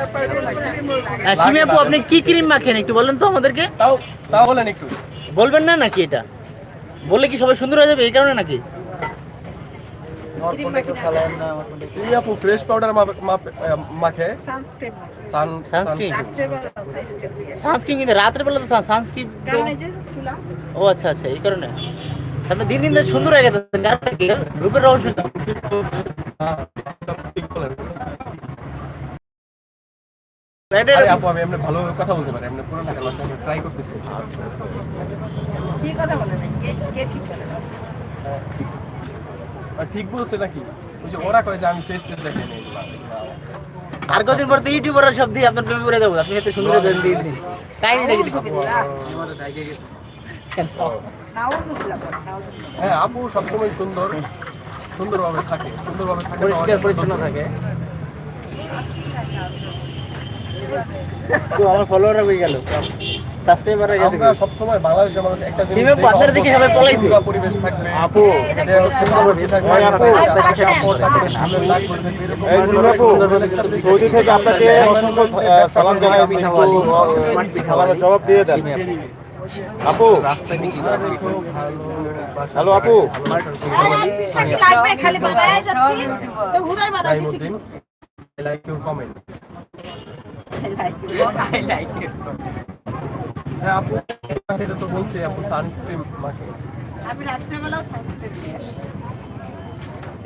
হ্যাঁ, সিমি আপু আপনি কি ক্রিম মাখেন একটু বলেন তো আমাদেরকে? তাও তাও বলেন একটু। বলবেন না নাকি এটা? বললে কি সবাই সুন্দর হয়ে যাবে এই কারণে নাকি? সিমি আপু ফ্রেশ পাউডার মাখে? সানস্ক্রিন সানস্ক্রিন কিন্তু রাতের বেলা তো সানস্ক্রিন ও আচ্ছা আচ্ছা এই কারণে। আপনি দিন দিন সুন্দর হয়ে গেছে। রূপের রহস্য আপু আমি এমনি ভালো কথা বলতে পারি এমনি পুরো টাকা লসে ট্রাই করতেছি। কি কথা বলে না কে কে ঠিক করে আর ঠিক বলছে নাকি? ওই যে ওরা কয় যে আমি ফেস টেস্ট দেখে নেই। আর কদিন পর তো ইউটিউবার সব দিয়ে আপনার প্রেমে পড়ে যাব আপনি এত সুন্দর দিন। দিন দিন তাই নাকি। হ্যাঁ আপু সবসময় সুন্দর সুন্দরভাবে থাকে সুন্দরভাবে থাকে। পরিষ্কার পরিচ্ছন্ন থাকে। তো আমার ফলোয়ার হয়ে গেল। সাবস্ক্রাইবার গেছে আমরা সবসময় বাংলাদেশের মানুষ একটা জিনিস সিমে দিকে সবাই পলাইছে। পরিবেশ থাকবে আপু যে সুন্দর পরিবেশ থাকবে আপু, তারপরে কাপড় থাকবে, সুন্দর নাক পরে থাকবে, এরকম এই সিমাপু, সৌদি থেকে আপনাকে অসংখ্য সালাম জানাই একটু জবাব দিয়ে দেন। আপু। হ্যালো আপু। এই, আপনি সাথে লাগবে, খালি বানায় যাচ্ছি। তো হুদাই বানাই দিছি নাইমুদ্দিন লাইক ইউর কমেন্ট হ্যাঁ আপু এটা তো বলছি আপু সানস্ক্রিন মাখে। আমি রাত্রেবেলাও সানস্ক্রিন দিয়ে আসি।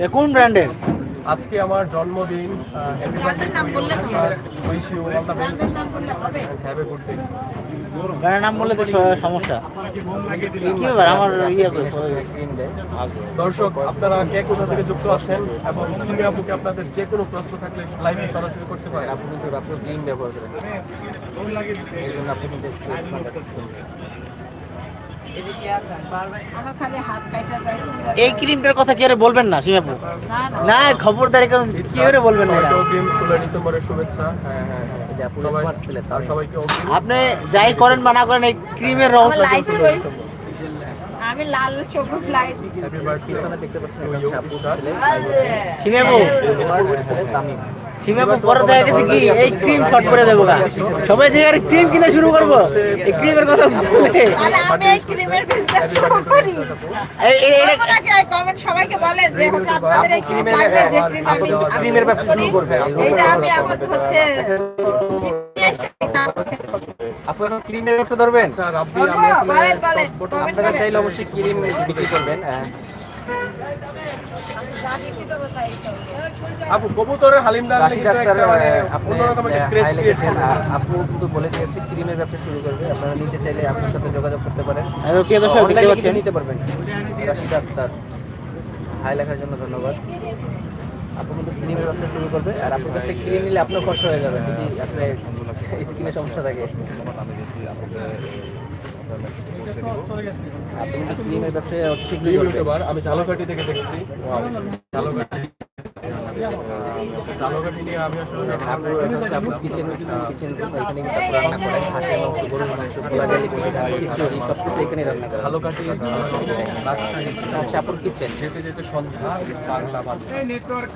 এ কোন ব্র্যান্ডের? আজকে আমার জন্মদিন হ্যাপি বার্থডে নাম বললে তো সমস্যা। কি ব্যাপার? আমার ইয়ে দর্শক আপনারা কে কোথা থেকে যুক্ত আছেন এবং সিমি আপুকে আপনাদের যে কোনো প্রশ্ন থাকলে লাইভে সরাসরি করতে পারেন। আপনি কিন্তু রাত্রে ক্রিম ব্যবহার করেন। এই জন্য আপনি কিন্তু এই ক্রিমটার কথা কি আরে বলবেন না শিমাপু না, খবরদার এখন কি করে বলবেন না। অগ্রিম ষোলো ডিসেম্বরের শুভেচ্ছা। হ্যাঁ হ্যাঁ হ্যাঁ। আপনি যাই করেন বা না করেন এই ক্রিমের রহস্য আমি লাল সবুজ লাইট দেখতে পাচ্ছেন পরে দেখা গেছে কি? এই ক্রিম শর্ট করে দেবো সবাই যে আর ক্রিম কিনা শুরু করব? এই ক্রিমের কথা বলে আমি এই ক্রিমের বিজনেস শুরু করি এই- এই- এই- আপনারা কি? এই কমেন্ট সবাইকে বলেন যে হচ্ছে আপনাদের এই ক্রিম লাগবে যে ক্রিম আমি ক্রিমের ব্যবসা শুরু করবে এটা আমি আমার হচ্ছে আপু ক্রিমের ব্যবসা ধরবেন? রাব্বি বলব, আমি আসলে বলেন বলেন আপনারা চাইলে অবশ্যই ক্রিম বিক্রি করবেন আহ, আপু কবুতরের হালিম ডাল রাশি ডাক্তার আপনি অন্যরকম একটা হাই ক্রেজ ক্রিয়েট আপু কিন্তু বলে দিয়েছে ক্রিমের ব্যবসা শুরু করবে। আপনারা নিতে চাইলে আপনার সাথে যোগাযোগ করতে পারেন। নিতে পারবেন। রাশি ডাক্তার হাই লেখার জন্য ধন্যবাদ। আপু কিন্তু ক্রিমের ব্যবসা শুরু করবে। আর আপনার কাছ থেকে ক্রিম নিলে আপনার খরচ হয়ে যাবে। যদি আপনার স্কিনে সমস্যা থাকে। আপনি কিন্তু ক্রিমের ব্যবসায় অতি শীঘ্রই করবেন। ইউটিউবার। আমি ঝালকাঠি থেকে দেখছি। নিয়ে আমি আসলে আপুর কিচেন কিচেন এখানে রান্না করেন হাঁসের মাংস গরুর মাংস পোলা জালি খিচুড়ি সব কিছু এখানে রান্না করেন রাজশাহী আপুর কিচেন। যেতে যেতে সন্ধ্যা বাংলা বাংলা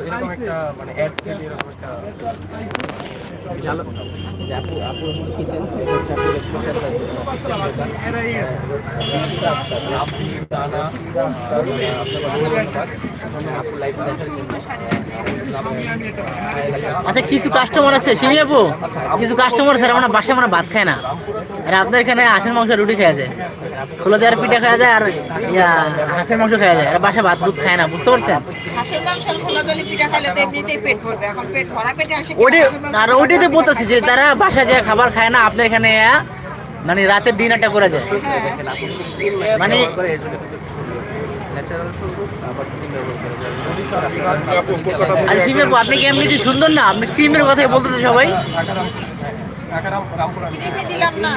এরকম একটা মানে অ্যাড থেকে এরকম একটা ভালো আপু আপু কিচেন হচ্ছে আপুর স্পেশাল কিচেন দোকান আপনি লাইভ দেখার জন্য আচ্ছা কিছু কাস্টমার আছে শিমি আপু? কিছু কাস্টমার আছে আমরা বাসায় আমরা ভাত খায় না। আর আপনার এখানে হাঁসের মাংস রুটি খাওয়া যায় খোলা যাওয়ার পিঠা খাওয়া যায় আর ইয়া হাঁসের মাংস খাওয়া যায় আর বাসায় ভাত দুধ খায় না বুঝতে পারছেন? হাঁসের মাংস আর খোলা দলি পিঠা খেলে তো এমনিতেই পেট ভরবে। এখন পেট ভরা পেটে আসে কি ওটি আর ওইটাতে বলতেছি যে তারা বাসায় যে খাবার খায় না আপনার এখানে মানে রাতের ডিনারটা করে যায়। ক্রিম মানে- মানে ন্যাচারাল আবার ক্রিম ব্যবহার আপনি কি এমনি সুন্দর না আপনি ক্রিমের কথাই বলতেছে সবাই? ঢাকা রাম রামপুর আমি ক্রিমই দিলাম না।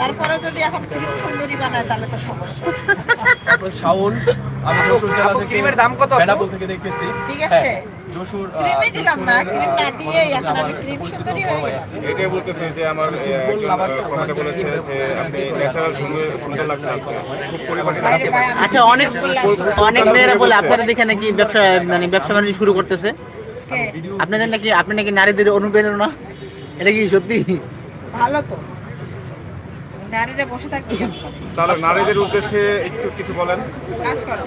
তারপরে যদি এখন ক্রিম সুন্দরী বানায় তাহলে তো সমস্যা। তারপর আমি যশোর জেলা থেকে ক্রিমের দাম কত? বেনাপোল থেকে দেখতেছি। ঠিক আছে। যশোর ক্রিমই দিলাম না ক্রিম না দিয়ে এখন আমি ক্রিম সুন্দরী হয়ে গেছি। এটাই বলতেছে যে আমার এ, একজন আহ, কমেন্টে বলেছে যে আপনি ন্যাচারাল সুন্দর সুন্দর লাগছে খুব পরিপাটি বাইরে ভাই আমি আচ্ছা অনেক অনেক মেয়েরা বলে আপনারা দেখে নাকি ব্যবসা মানে ব্যবসা বাণিজ্য শুরু করতেছে? আপনাদের নাকি আপনি নাকি নারীদের অনুপ্রেরণা? এটা কি সত্যি? ভালো তো। নারীরা বসে থাকবে। তাহলে নারীদের উদ্দেশ্যে একটু কিছু বলেন। কাজ করো।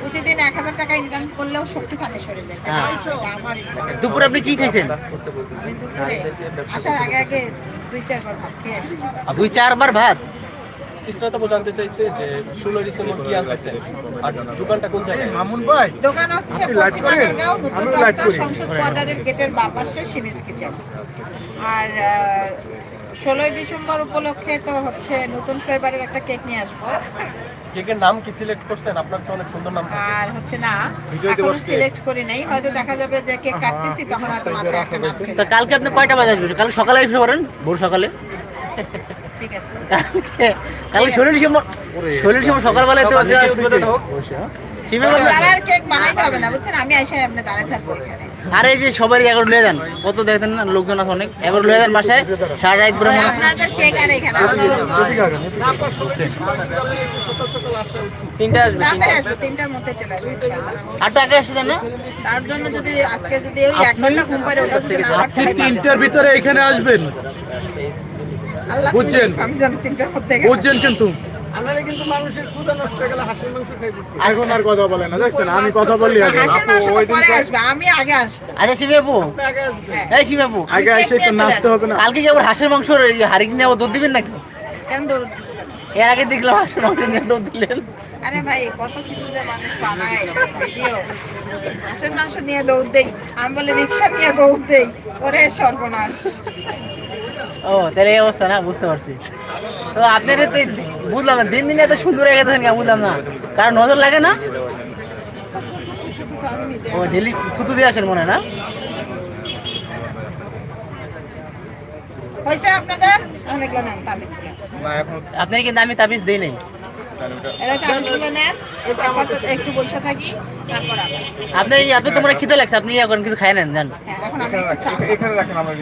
প্রতিদিন এক হাজার টাকা ইনকাম করলেও শক্তি থাকে শরীরে হ্যাঁ। দুপুরে আপনি কি খাইছেন? আসার আগে আগে দুই চারবার ভাত খেয়ে আসছি। দুই চারবার ভাত? ইসরাত আপু জানতে চাইছে যে ষোলো ডিসেম্বর কি আনতেছেন আর দোকানটা কোন জায়গায়? মামুন ভাই দোকান হচ্ছে নতুন রাস্তা সংসদ কোয়ার্টারের গেটের বাঁ পাশে সিমিজ কিচেন। আর ষোলোই ডিসেম্বর উপলক্ষে তো হচ্ছে নতুন ফ্লেভারের একটা কেক নিয়ে আসব। কেকের নাম কি সিলেক্ট করছেন? আপনার তো অনেক সুন্দর নাম আর হচ্ছে না এখনও সিলেক্ট করি নাই। হয়তো দেখা যাবে যে কেক কাটতেছি তখন হয়তো মাথায় একটা নাম তো কালকে আপনি কয়টা বাজে আসবেন? কাল সকালে পড়েন ভোর সকালে? কালকে কালকে ষোলো ডিসেম্বর ষোলো ডিসেম্বর সকালবেলায় তো উদ্বোধন হোক। সীমা বলবেন দাঁড়ার কেক বানাইতে হবে না বুঝছেন? আমি এসে আপনি দাঁড়ায় থাকব এখানে। আরে এই যে সবারই এগারো লয়ে যান কত দেখেন না লোকজন আছে অনেক। এগারো লয়ে যান বাসায় সারা রাত ঘুরে আপনাদের কেক আর এখানে তিনটা আসবে তিনটার মধ্যে চলে আসব আটটা আগে আসে না? তার জন্য যদি আজকে যদি ওই এক ঘণ্টা ঘুম পারে ওটা তিনটার ভিতরে এখানে আসবেন। বুঝছেন? আমি জানি তিনটার মধ্যে এখানে বুঝছেন কিন্তু? এখন আর কথা বলে না দেখছেন আমি কথা বললি আমি আগে আসব। আচ্ছা হ্যাঁ। এই আগে এসে নাচতে হবে না। কালকে কি আবার হাঁসের মাংস হাড়ি কিনে আবার দুধ দিবেন নাকি? কেন এর আগে দেখলাম হাঁসের মাংস নিয়ে দুধ দিলেন। আরে ভাই কত কিছু যে মানুষ বানায় ভিডিও। হাঁসের মাংস নিয়ে দৌড় দেই আমি বলে রিক্সা নিয়ে দৌড় দেই ওরে সর্বনাশ। ও তাহলে এই অবস্থা না বুঝতে পারছি। তো আপনার তো বুঝলাম না দিন দিন এত সুন্দর হয়ে গেছেন কেন বুঝলাম না। কারণ নজর লাগে না? ও ডেলি থুতু দিয়ে আসেন মনে হয় না? আপনার কিন্তু আমি তাবিজ দিই নাই। এটা তাবিজগুলো নেন আপাতত একটু বসে থাকি তারপর আবার। আপনি আপনি তো মনে খিদে লাগছে আপনি ইয়া করেন কিছু খাই নেন জান হ্যাঁ এখন এখানে রাখেন এখানে রাখেন আমার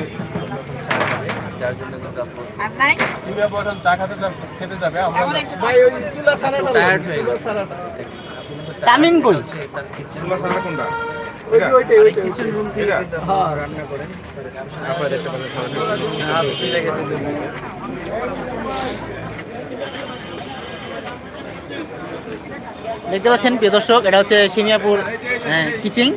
যার জন্য সিমি এখন চা খেতে যাবে খেতে যাবে আমরা এখন একটু টায়ার্ড হয়ে গেছে। তামিম কই? তার কিচেন তুলা সামনে কোনটা? কিচেন রুম থেকে হ্যাঁ রান্না করেন আপনারা দেখতে পাচ্ছেন প্রিয় দর্শক এটা হচ্ছে সিমিয়াপুর কিচিং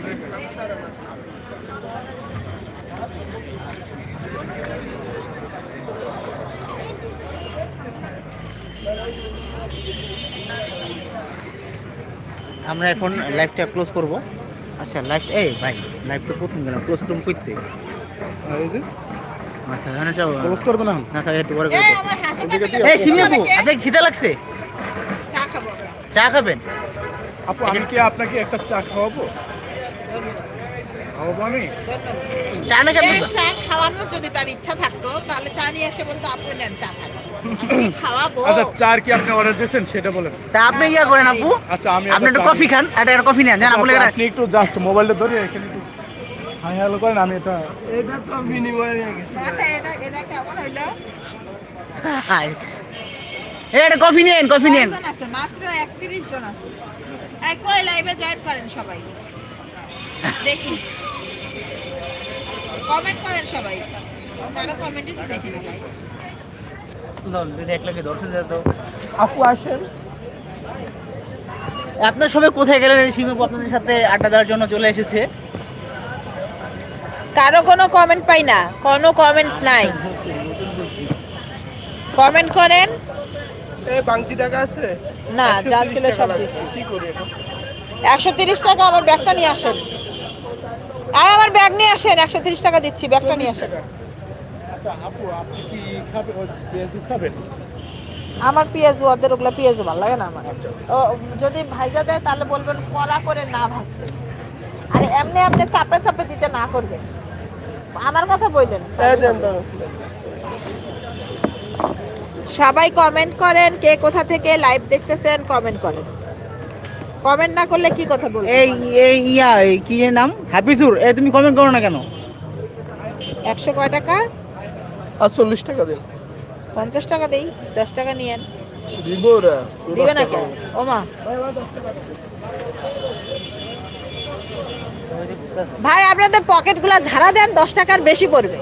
আমরা এখন লাইভটা ক্লোজ করব। আচ্ছা লাইভ এই ভাই লাইভটা প্রথম গেলাম ক্লোজ করুন করতে এই যে। আচ্ছা এখন ক্লোজ করবে না না থাকে একটু পরে এই করব। আমার হাসি এই সিমিয়াপু আপনার খিদে লাগছে। চা খাব চা খাবেন? আপু আমি কি আপনাকে একটা চা খাওয়াবো? খাওয়াবো আমি? চা না কেন চা খাওয়ানোর যদি তার ইচ্ছা থাকতো তাহলে চা নিয়ে এসে বলতো আপু নেন চা খান। খাওয়াবো আচ্ছা চার কি আপনি অর্ডার দিয়েছেন? সেটা বলেন। তা আপনি ইয়া করেন আপু। আচ্ছা আমি আপনি একটু কফি খান একটা একটা কফি নেন জান আপু, আপু আপনি একটু জাস্ট মোবাইলটা ধরে এখানে একটু হাই হ্যালো করেন আমি এটা মাথা এটা এটা কেমন হইল? হাই। একটা কফি নেন কফি নেন। আছে মাত্র 31 জন আছে। এই কই লাইভে জয়েন করেন সবাই? দেখি। কমেন্ট করেন সবাই। কারও কমেন্টই তো দেখি না ভাই আপু আসেন। আপনার সবাই কোথায় গেলেন? শিবু আপনাদের সাথে আড্ডা দেওয়ার জন্য চলে এসেছে। কারও কোনো কমেন্ট পাই না। কোনো কমেন্ট নাই। কমেন্ট করেন। এই বাংতি টাকা আছে? না যা ছিল সব দিচ্ছি কি করি এখন? একশো তিরিশ টাকা আমার ব্যাগটা নিয়ে আসেন। আয় আমার ব্যাগ নিয়ে আসেন। একশো তিরিশ টাকা দিচ্ছি ব্যাগটা নিয়ে আসেন। আমার পেঁয়াজু ওদের ওগুলো পেঁয়াজু ভালো লাগে না আমার। ও যদি ভাইজা দেয় তাহলে বলবেন কলা করে না ভাজতে। আরে এমনি এমনি চাপে চাপে দিতে না করবে আমার কথা বললেন। সবাই কমেন্ট করেন কে কোথা থেকে লাইভ দেখতেছেন কমেন্ট করেন। কমেন্ট না করলে কি কথা বলব? এই এই ইয়া এই কি এর নাম? হাফিজুর। এ তুমি কমেন্ট করো না কেন? একশো কয় টাকা? আর চল্লিশ টাকা দিন। পঞ্চাশ টাকা দেই দশ টাকা নিয়েন। দিব রে দিবে না কেন ও মা। ভাই আপনাদের পকেটগুলো ঝাড়া দেন দশ টাকার বেশি পড়বে।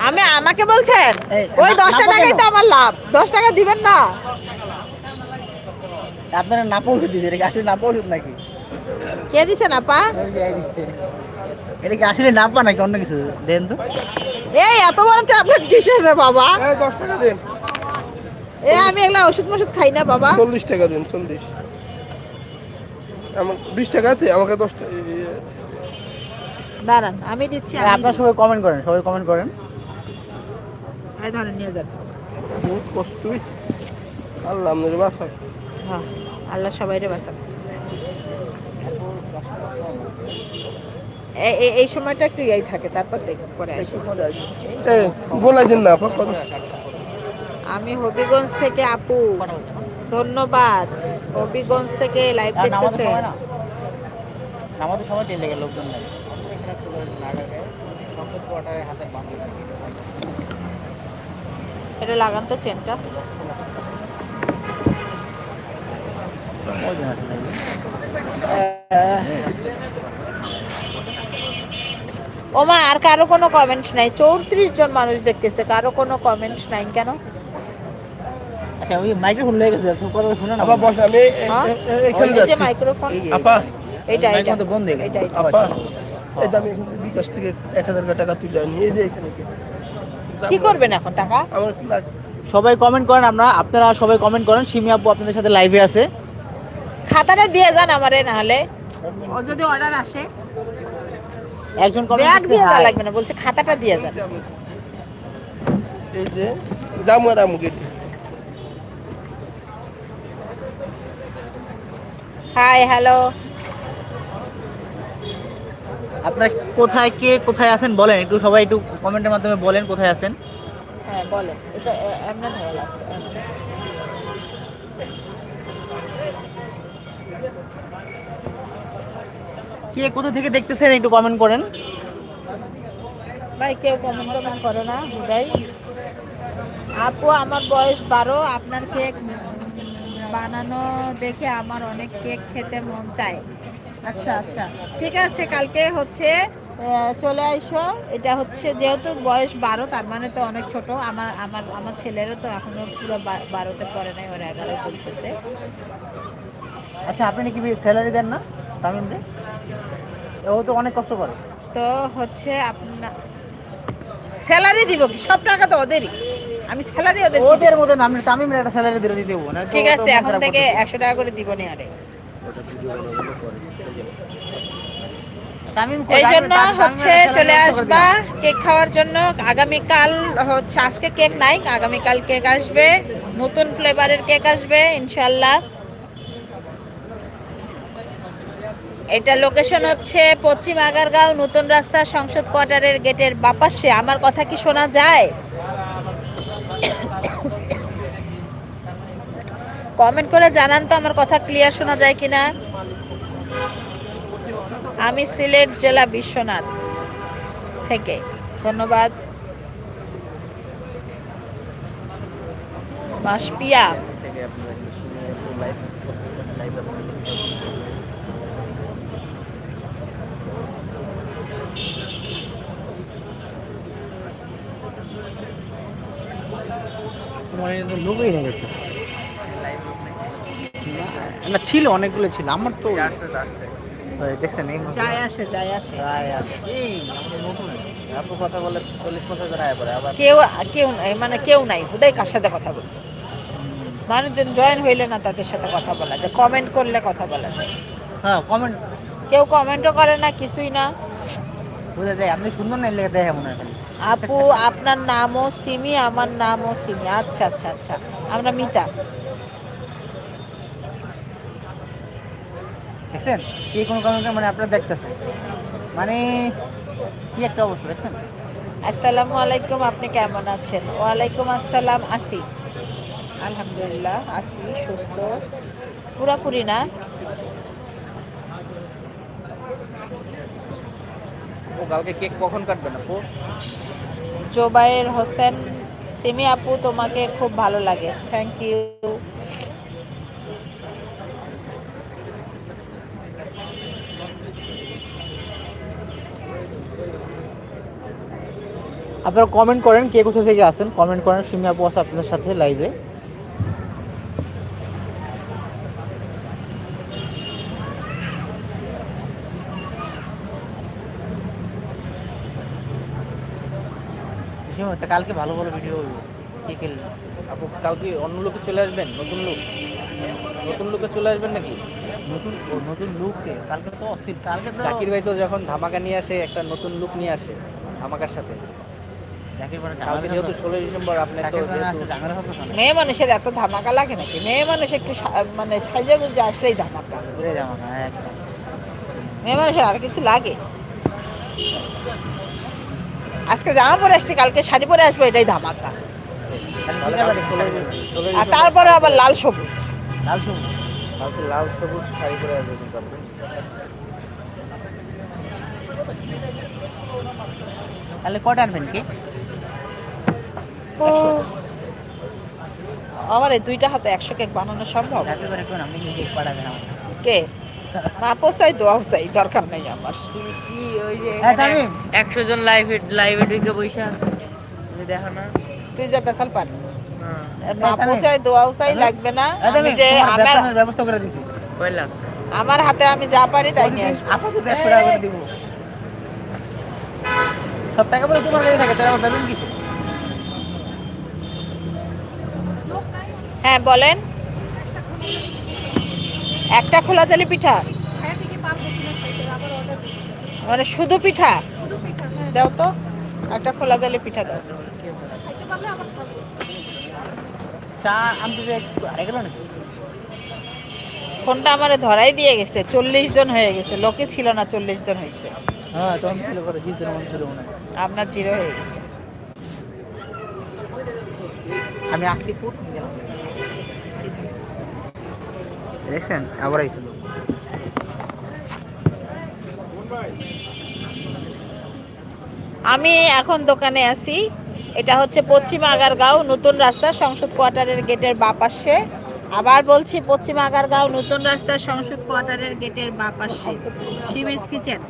আমি আমাকে বলছেন ওই না- দশ নাপো টাকাই তো আমার লাভ। দশ টাকা দিবেন না। আপনারা নাপা ওষুধ দিয়েছে এটা কি আসলে নাপা ওষুধ নাকি? কে দিছেন আপা এটা কি আসলে নাপা নাকি অন্য কিছু? দেন তো। এই এত বড় ট্যাবলেট কিসের রে বাবা? এই দশ টাকা দিন। এ আমি এগুলা ওষুধ মষুধ খাই না বাবা। চল্লিশ টাকা দিন চল্লিশ। আমার বিশ টাকা আছে আমাকে দশ টাকা দাঁড়ান আমি দিচ্ছি আপনারা সবাই কমেন্ট করেন সবাই কমেন্ট করেন। এই ধরেন নিয়ে যান। বহুত কষ্ট হয়েছে আল্লাহ আপনার বাসা হ্যাঁ আল্লাহ সবাইরে বাঁচাক। এই- সময়টা একটু ইয়াই থাকে তারপর দেখ পরে আসি। দিন না আমি হবিগঞ্জ থেকে আপু ধন্যবাদ। হবিগঞ্জ থেকে লাইভ দেখতেছে সময় না? সময় তেল লেগে লোকজন লাগে এটা লাগান তো চেনটা ওমা আর কারও কোনো কমেন্ট নাই। চৌত্রিশ জন মানুষ দেখতেছে কারও কোনো কমেন্ট নাই কেন? আচ্ছা ওই মাইক্রোফোন লেগে গেছে তুমি কথা শুনো না আপা বস আমি এ- এ- হ্যাঁ? এ- এখানে যাচ্ছি। মাইক্রোফোন আপা এইটা এইটা তো বন্ধ হয়ে গেছে। এইটা এইটা। আপা এই আমি এখান থেকে বিকাশ থেকে এক হাজার টাকা তুলে নিয়ে যে এখানে কি? করবেন এখন টাকা? আমার সবাই কমেন্ট করেন আমরা আপনারা সবাই কমেন্ট করেন সিমি আপু আপনাদের সাথে লাইভে আছে। খাতাটা দিয়ে যান আমারে না হলে ও যদি অর্ডার আসে। একজন কমেন্ট ব্যাগ দিয়ে যাওয়া লাগবে না বলছে খাতাটা দিয়ে যান। এই যে দাম আর আমু গেটি। হাই হ্যালো আপনার কোথায় কে কোথায় আছেন বলেন একটু সবাই একটু কমেন্টের মাধ্যমে বলেন কোথায় আছেন। হ্যাঁ বলেন। এটা এমনে ধরা কে কোথা থেকে দেখতেছেন একটু কমেন্ট করেন। ভাই কেউ কমেন্ট টমেন্ট করো না হুদাই আপু আমার বয়স বারো আপনার কেক বানানো দেখে আমার অনেক কেক খেতে মন চায়। আচ্ছা আচ্ছা ঠিক আছে কালকে হচ্ছে চলে আইসো। এটা হচ্ছে যেহেতু বয়স বারো তার মানে তো অনেক ছোট। আমার আমার আমার ছেলেরও তো এখনও পুরো বারোতে পড়ে নাই ওরা এগারো চলতেছে। আচ্ছা আপনি কি স্যালারি দেন না তামিম রে? ও তো অনেক কষ্ট করে। তো হচ্ছে আপনার স্যালারি দিব কি? সব টাকা তো ওদেরই। আমি স্যালারি ওদের ওদের মধ্যে আমি তামিম একটা স্যালারি দিয়ে দিতে দেবো না ঠিক আছে এখন থেকে একশো টাকা করে দিব নি আরে। এই জন্য হচ্ছে চলে আসবা কেক খাওয়ার জন্য। আগামীকাল হচ্ছে আজকে কেক নাই আগামীকাল কেক আসবে। নতুন ফ্লেভারের কেক আসবে ইনশাল্লাহ এটা লোকেশন হচ্ছে পশ্চিম আগারগাঁও নতুন রাস্তা সংসদ কোয়ার্টারের গেটের বাপাশে। আমার কথা কি শোনা যায়? কমেন্ট করে জানান তো আমার কথা ক্লিয়ার শোনা যায় কিনা। আমি সিলেট জেলা বিশ্বনাথ থেকে। ধন্যবাদ। মাসপিয়া। কিন্তু লোকই নেই দেখতে না ছিল অনেকগুলো ছিল। আমার তো দেখছেন এই যায় আসে যায় আসে। এই। নতুন আপু কথা বলে চল্লিশ পঞ্চাশ জন আয় পরে আবার কেউ কেউ নাই মানে কেউ নাই। হুদাই কার সাথে কথা বল মানুষজন জয়েন হইলে না তাদের সাথে কথা বলা যায়। কমেন্ট করলে কথা বলা যায়। হ্যাঁ কমেন্ট কেউ কমেন্টও করে না কিছুই না। বুঝা যায় আপনি সুন্দর না লেগে দেখে মনে হয়। আপু আপনার নামও সিমি আমার নামও সিমি। আচ্ছা আচ্ছা আচ্ছা। আমরা মিতা। দেখছেন? কি কোনো কমেন্ট মানে আপনারা দেখতেছে? মানে কি একটা অবস্থা দেখছেন? আসসালামু আলাইকুম আপনি কেমন আছেন? ওয়ালাইকুম আসসালাম আসি। আলহামদুলিল্লাহ আসি সুস্থ। পুরাপুরি না? ও কালকে কেক কখন কাটবেন আপু? জোবায়ের হোসেন সিমি আপু তোমাকে খুব ভালো লাগে। থ্যাংক ইউ আপনারা কমেন্ট করেন কে কোথা থেকে আসেন কমেন্ট করেন সিমি আপু আছে আপনাদের সাথে লাইভে তা কালকে ভালো ভালো ভিডিও হইব কে খেলবে? আপু কালকে অন্য লোকে চলে আসবেন? নতুন লোক? নতুন লোকে চলে আসবেন নাকি? নতুন নতুন লুক কালকে তো অস্থির। কালকে তো জাকির ভাই তো যখন ধামাকা নিয়ে আসে একটা নতুন লুক নিয়ে আসে ধামাকার সাথে। মেয়ে মানুষের এত ধামাকা লাগে নাকি? মেয়ে মানুষ একটু সা- মানে সাজে গুজে আসলেই ধামাকা। ঘুরে একদম। মেয়ে মানুষের আর কিছু লাগে? আজকে জামা পরে আসছি কালকে শাড়ি পরে আসব এটাই ধামাকা। আর তারপরে আবার লাল সবুজ। লাল সবুজ? লাল সবুজ শাড়ি পরে আসবে তাহলে কটা আনবেন কি? আমার এই দুইটা হাতে একশো কেক বানানো সম্ভব? কি? আমাকে কে দোয়াও চাই দরকার নেই আমার। তুমি কি ওই যে হ্যাঁ, একশো জন লাইভে লাইভে ঢুকে বসে আছে দেখো না। তুই যে পেশাল পার। হ্যাঁ। দোয়াও চাই লাগবে না। আমি যে আমার ব্যবস্থা করে দিছি। আমার হাতে আমি যা পারি তাই নিয়ে আসব। আপাতত একশো টাকা করে দিব। সব টাকা বলে তোমার কাছে থাকে তাহলে আমার বেতন কিসে হ্যাঁ বলেন। একটা খোলা জালি পিঠা? মানে শুধু পিঠা? দাও তো একটা খোলা জালি পিঠা দাও। চা আনতে যে একটু গেল নাকি? ফোনটা আমারে ধরাই দিয়ে গেছে চল্লিশ জন হয়ে গেছে লোকে ছিল না চল্লিশ জন হয়েছে হ্যাঁ তখন ছিল কত বিশ জন ছিল আপনার জিরো হয়ে গেছে। আমি আজকে ফুট নিয়ে গেলাম। দেখছেন? আবার আইছিল আমি এখন দোকানে আছি। এটা হচ্ছে পশ্চিম আগারগাঁও নতুন রাস্তা সংসদ কোয়ার্টারের গেটের বা পাশে। আবার বলছি পশ্চিম আগারগাঁও নতুন রাস্তা সংসদ কোয়ার্টারের গেটের বা পাশে। সিমেজ কিচেন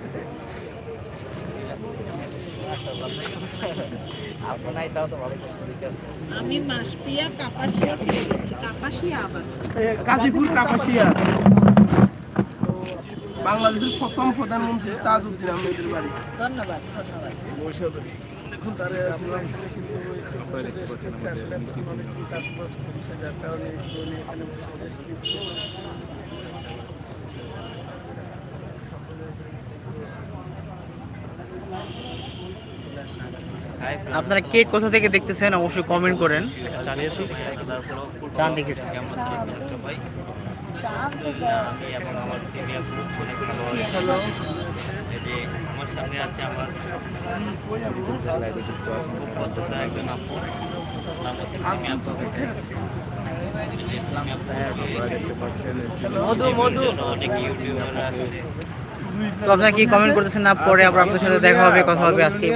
আপনার তাও তো ভালো পছন্দ আছে। আমি মাসপিয়া কাপাসিয়া থেকে গেছি কাপাসিয়া আবার। গাজীপুর কাপাসিয়া। বাংলাদেশের প্রথম প্রধানমন্ত্রী তাজউদ্দিন আহমেদের বাড়ি। ধন্যবাদ ধন্যবাদ। আপনারা কে কোথা থেকে দেখতেছেন অবশ্যই কমেন্ট করেন। চান দেখেছি। আমার একজন তো আপনারা কি কমেন্ট করতেছেন না পরে আবার আপনাদের সাথে দেখা হবে কথা হবে। আজকে